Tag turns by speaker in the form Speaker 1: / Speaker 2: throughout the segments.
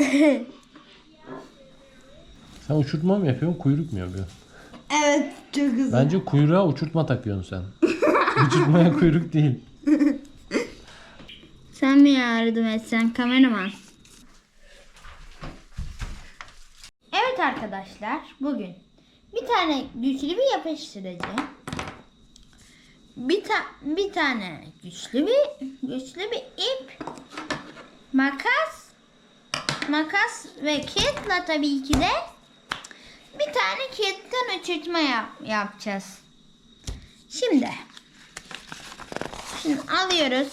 Speaker 1: Sen uçurtma mı yapıyorsun, kuyruk mu yapıyorsun?
Speaker 2: Evet çok güzel.
Speaker 1: Bence kuyruğa uçurtma takıyorsun sen. Uçurtmaya kuyruk değil.
Speaker 2: Sen mi yardım etsen kameraman? Evet arkadaşlar bugün bir tane güçlü bir yapıştırıcı bir, ta bir tane güçlü bir güçlü bir ip makas makas ve kağıtla tabii ki de bir tane kağıttan uçurtma yap yapacağız. Şimdi şimdi alıyoruz.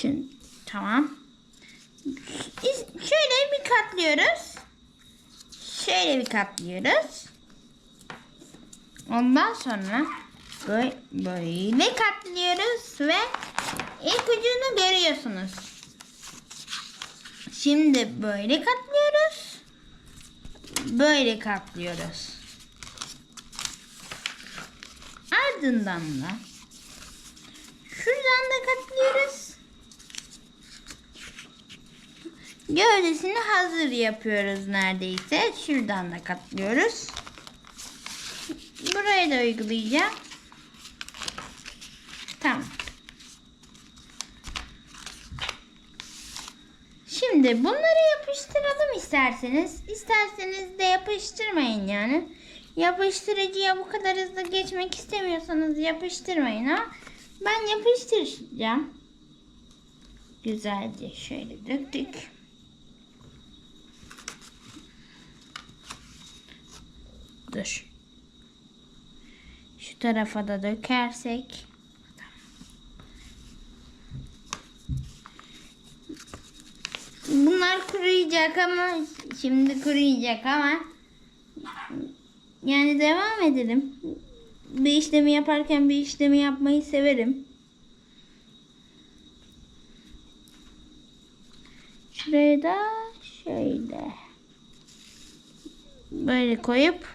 Speaker 2: Şimdi tamam. Şöyle bir katlıyoruz. Şöyle bir katlıyoruz. Ondan sonra böyle katlıyoruz ve ilk ucunu görüyorsunuz. Şimdi böyle katlıyoruz. Böyle katlıyoruz. Ardından da şuradan da katlıyoruz. Gövdesini hazır yapıyoruz neredeyse. Şuradan da katlıyoruz. Buraya da uygulayacağım. Tamam. Şimdi bunları yapıştıralım isterseniz. İsterseniz de yapıştırmayın yani. Yapıştırıcıya bu kadar hızlı geçmek istemiyorsanız yapıştırmayın ama ben yapıştıracağım. Güzelce şöyle döktük. Dur. Şu tarafa da dökersek. Kuruyacak ama şimdi kuruyacak ama yani devam edelim. Bir işlemi yaparken bir işlemi yapmayı severim. Şuraya da şöyle böyle koyup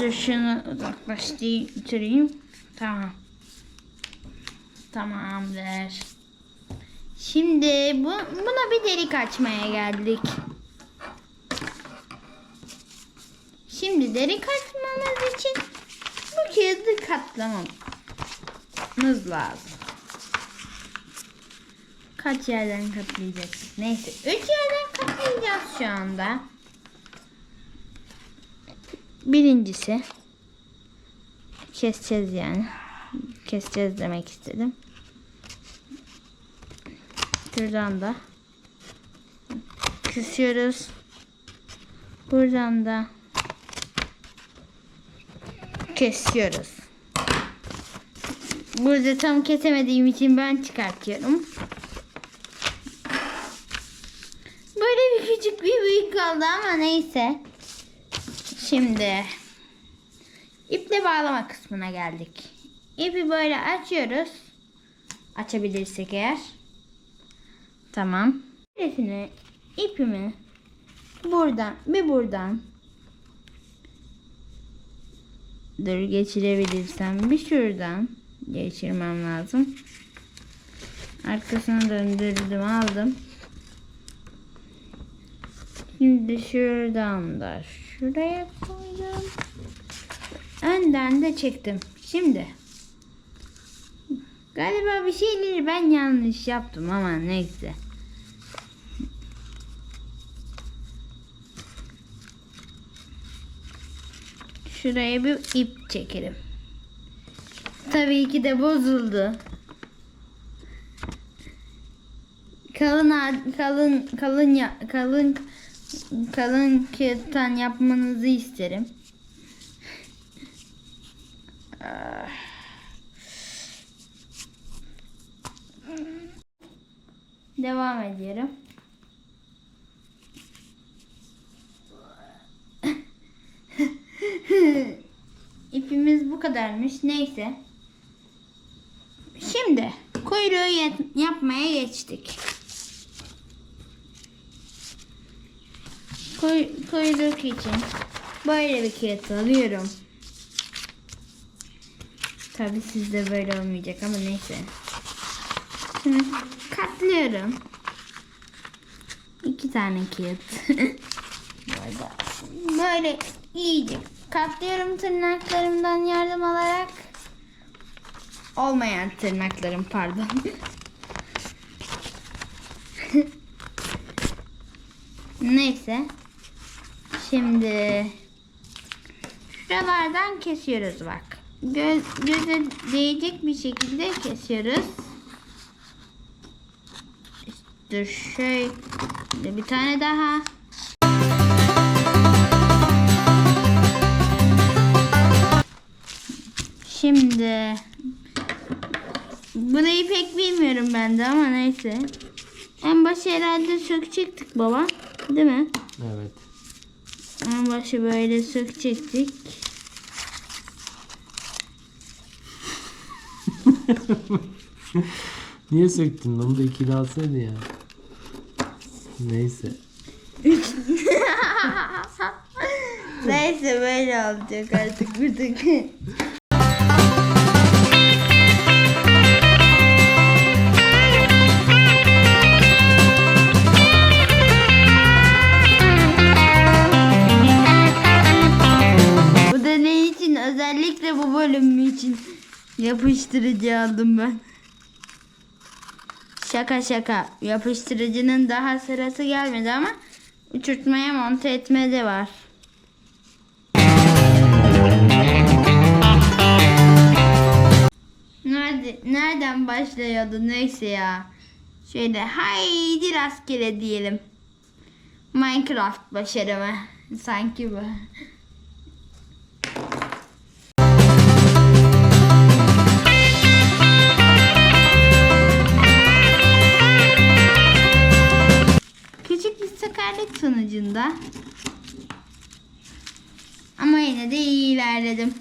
Speaker 2: Dur şunu uzaklaştırayım. Tamam. Tamamdır. Şimdi bu, buna bir delik açmaya geldik. Şimdi delik açmamız için bu kağıdı katlamamız lazım. Kaç yerden katlayacaktık? Neyse. Üç yerden katlayacağız şu anda. Birincisi keseceğiz yani. Keseceğiz demek istedim. Şuradan da kesiyoruz. Buradan da kesiyoruz. Burada tam kesemediğim için ben çıkartıyorum. Böyle bir küçük bir büyük kaldı ama neyse. Şimdi iple bağlama kısmına geldik. İpi böyle açıyoruz. Açabilirsek eğer. Tamam. İpini, ipimi buradan bir buradan dur geçirebilirsem bir şuradan geçirmem lazım. Arkasına döndürdüm aldım. Şimdi şuradan da şuraya koydum. Önden de çektim. Şimdi galiba bir şeyleri ben yanlış yaptım ama neyse. Şuraya bir ip çekelim. Tabii ki de bozuldu. Kalın kalın kalın ya, kalın kalın kağıttan yapmanızı isterim. Ah. Devam ediyorum. İpimiz bu kadarmış. Neyse. Şimdi kuyruğu yapmaya geçtik. Kuy- kuyruk için böyle bir kağıt alıyorum. Tabi sizde böyle olmayacak ama neyse. Şimdi katlıyorum. İki tane kağıt. Böyle iyice katlıyorum tırnaklarımdan yardım alarak. Olmayan tırnaklarım pardon. Neyse. Şimdi şuralardan kesiyoruz bak. Göz, göze değecek bir şekilde kesiyoruz. Dur şöyle bir tane daha. Şimdi burayı pek bilmiyorum ben de ama neyse. En başı herhalde sökecektik baba. Değil mi?
Speaker 1: Evet.
Speaker 2: En başı böyle sökecektik.
Speaker 1: Niye söktün? Onu da ikili alsaydın ya. Neyse.
Speaker 2: Neyse böyle olacak artık buradaki. İçin? Özellikle bu bölüm için yapıştırıcı aldım ben. Şaka şaka. Yapıştırıcının daha sırası gelmedi ama uçurtmaya monte etme de var. Nerede, nereden başlıyordu neyse ya. Şöyle haydi rastgele diyelim. Minecraft başarımı. Sanki bu. Sakarlık sonucunda ama yine de iyi ilerledim.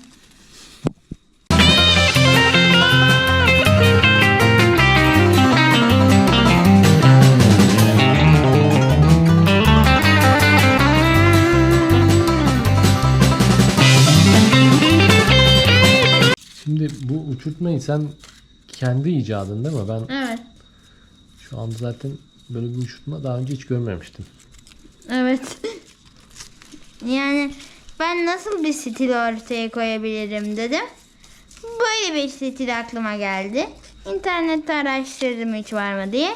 Speaker 1: Şimdi bu uçurtmayı sen kendi icadın değil mi? Ben
Speaker 2: Evet.
Speaker 1: şu anda zaten böyle bir uçurtma daha önce hiç görmemiştim.
Speaker 2: Evet. yani ben nasıl bir stil ortaya koyabilirim dedim. Böyle bir stil aklıma geldi. İnternette araştırdım hiç var mı diye.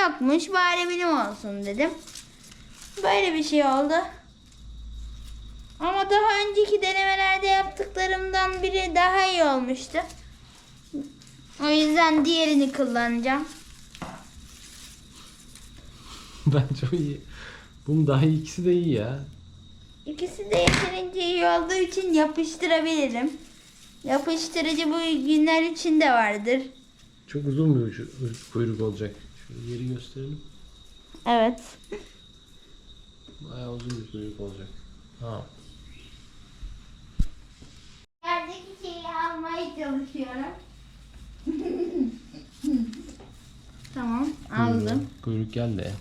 Speaker 2: Yokmuş bari bilim olsun dedim. Böyle bir şey oldu. Ama daha önceki denemelerde yaptıklarımdan biri daha iyi olmuştu. O yüzden diğerini kullanacağım.
Speaker 1: Bence iyi. Bunun daha iyi ikisi de iyi ya.
Speaker 2: İkisi de yeterince iyi olduğu için yapıştırabilirim. Yapıştırıcı bu günler içinde vardır.
Speaker 1: Çok uzun bir ucu- kuyruk olacak. Şöyle yeri gösterelim.
Speaker 2: Evet.
Speaker 1: Bayağı uzun bir kuyruk olacak. Ha.
Speaker 2: Yerdeki şeyi almaya çalışıyorum. tamam aldım.
Speaker 1: Kuyruk geldi.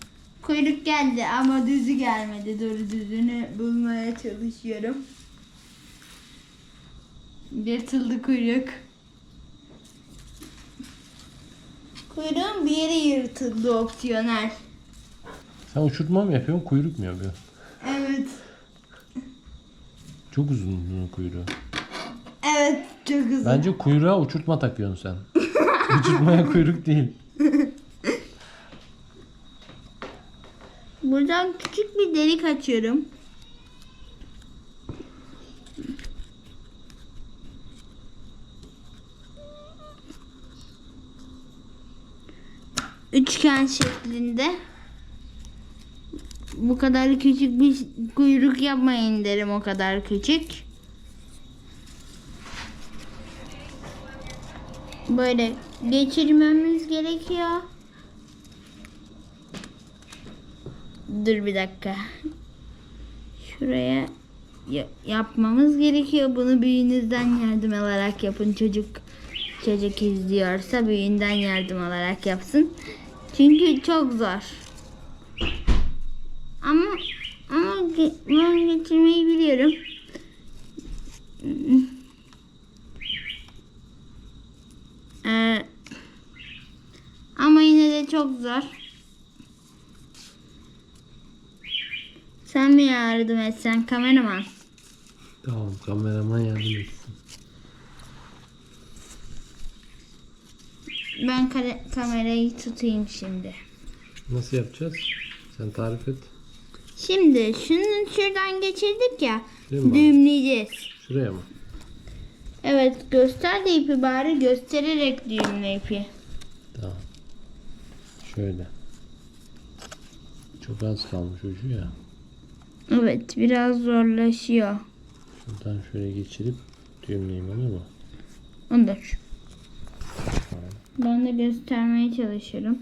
Speaker 2: Kuyruk geldi ama düzü gelmedi. Dur düzünü bulmaya çalışıyorum. Yırtıldı kuyruk. Kuyruğun bir yeri yırtıldı opsiyonel.
Speaker 1: Sen uçurtma mı yapıyorsun, kuyruk mu yapıyorsun?
Speaker 2: Evet.
Speaker 1: Çok uzun bunun kuyruğu.
Speaker 2: Evet çok uzun.
Speaker 1: Bence kuyruğa uçurtma takıyorsun sen. Uçurtmaya kuyruk değil.
Speaker 2: Buradan küçük bir delik açıyorum. Üçgen şeklinde. Bu kadar küçük bir kuyruk yapmayın derim o kadar küçük. Böyle geçirmemiz gerekiyor. Dur bir dakika. Şuraya ya- yapmamız gerekiyor. Bunu büyüğünüzden yardım alarak yapın. Çocuk çocuk izliyorsa büyüğünden yardım alarak yapsın. Çünkü çok zor. Ama ama ben geçirmeyi biliyorum. Ee, ama yine de çok zor. Yardım etsen kameraman.
Speaker 1: Tamam kameraman yardım etsin.
Speaker 2: Ben kamerayı tutayım şimdi.
Speaker 1: Nasıl yapacağız? Sen tarif et.
Speaker 2: Şimdi şunu şuradan geçirdik ya.
Speaker 1: Mi?
Speaker 2: Düğümleyeceğiz.
Speaker 1: Şuraya mı?
Speaker 2: Evet göster de ipi bari göstererek düğümle ipi.
Speaker 1: Tamam. Şöyle. Çok az kalmış ucu ya.
Speaker 2: Evet biraz zorlaşıyor.
Speaker 1: Şuradan şöyle geçirip düğümleyeyim olur mu?
Speaker 2: Olur. Ben de göstermeye çalışırım.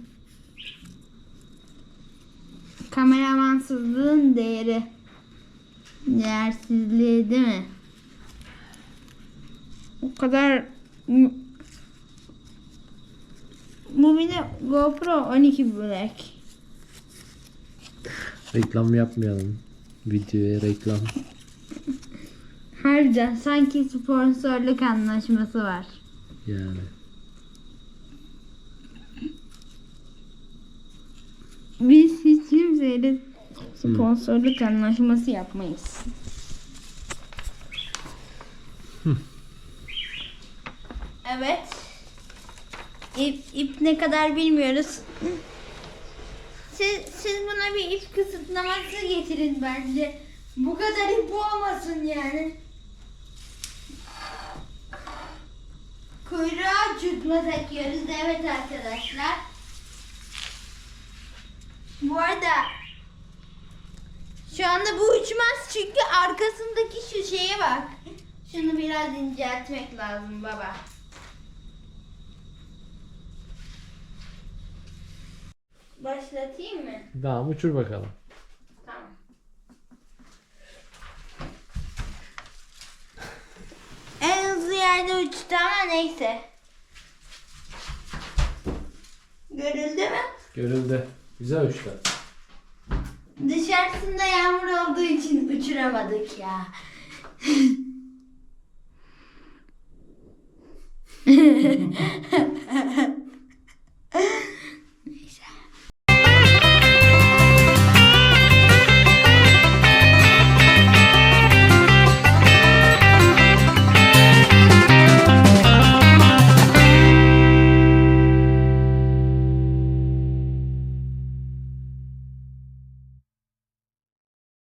Speaker 2: Kameramansızlığın değeri. Değersizliği değil mi? O kadar de GoPro 12 Black.
Speaker 1: Reklam yapmayalım. Videoya reklam.
Speaker 2: Harbiden sanki sponsorluk anlaşması var.
Speaker 1: Yani.
Speaker 2: Biz hiç kimseyle sponsorluk anlaşması yapmayız. evet. İp, ip ne kadar bilmiyoruz. Siz, buna bir ip kısıtlaması getirin bence. Bu kadar ip olmasın yani. Kuyruğa cütme takıyoruz. Evet arkadaşlar. Bu arada şu anda bu uçmaz çünkü arkasındaki şu şeye bak. Şunu biraz inceltmek lazım baba. Başlatayım mı?
Speaker 1: Tamam uçur bakalım.
Speaker 2: Tamam. En hızlı yerde uçtu ama neyse. Görüldü mü?
Speaker 1: Görüldü. Güzel uçtu.
Speaker 2: Dışarısında yağmur olduğu için uçuramadık ya.